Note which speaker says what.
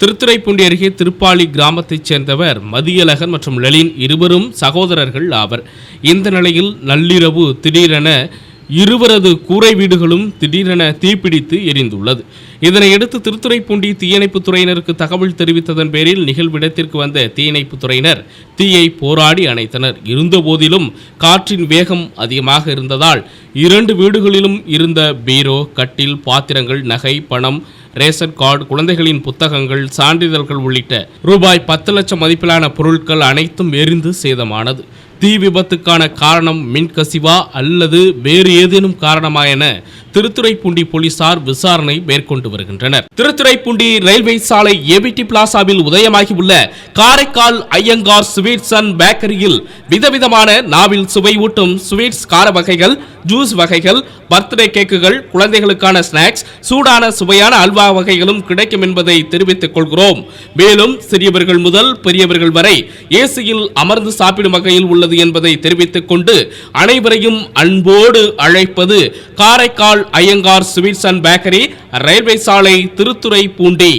Speaker 1: திருத்துறைப்பூண்டி அருகே திருப்பாலி கிராமத்தைச் சேர்ந்தவர் மதியழகன் மற்றும் லலின் இருவரும் சகோதரர்கள் ஆவர். இந்த நிலையில் நள்ளிரவு திடீரென இருவரது கூரை வீடுகளும் திடீரென தீப்பிடித்து எரிந்துள்ளது. இதனையடுத்து திருத்துறைப்பூண்டி தீயணைப்புத் துறையினருக்கு தகவல் தெரிவித்ததன் பேரில் நிகழ்விடத்திற்கு வந்த தீயணைப்புத் துறையினர் தீயை போராடி அணைத்தனர். இருந்தபோதிலும் காற்றின் வேகம் அதிகமாக இருந்ததால் இரண்டு வீடுகளிலும் இருந்த பீரோ கட்டில் பாத்திரங்கள் நகை பணம் ரேஷன் கார்டு குழந்தைகளின் புத்தகங்கள் சான்றிதழ்கள் உள்ளிட்ட ரூபாய் பத்து லட்சம் மதிப்பிலான பொருட்கள் அனைத்தும் எரிந்து சேதமானது. தீ விபத்துக்கான காரணம் மின்கசிவா அல்லது வேறு ஏதேனும் காரணமா என திருத்துறைப்பூண்டி போலீசார் விசாரணை மேற்கொண்டு வருகின்றனர். திருத்துறைப்பூண்டி ரயில்வே சாலை ஏபிடி பிளாசாவில் உதயமாகியுள்ள காரைக்கால் ஐயங்கார் ஸ்வீட்ஸ் அண்ட் பேக்கரியில் விதவிதமான நாவில் சுவை ஊட்டும் ஸ்வீட்ஸ் கார வகைகள் ஜூஸ் வகைகள் பர்த்டே கேக்குகள் குழந்தைகளுக்கான ஸ்நாக்ஸ் சூடான சுவையான அல்வா வகைகளும் கிடைக்கும் என்பதை தெரிவித்துக் கொள்கிறோம். மேலும் சிறியவர்கள் முதல் பெரியவர்கள் வரை ஏசியில் அமர்ந்து சாப்பிடும் வகையில் உள்ளது என்பதை தெரிவித்துக் கொண்டு அனைவரையும் அன்போடு அழைப்பது Karaikal Iyengar sweets and bakery railway சாலை திருத்துறை பூண்டி.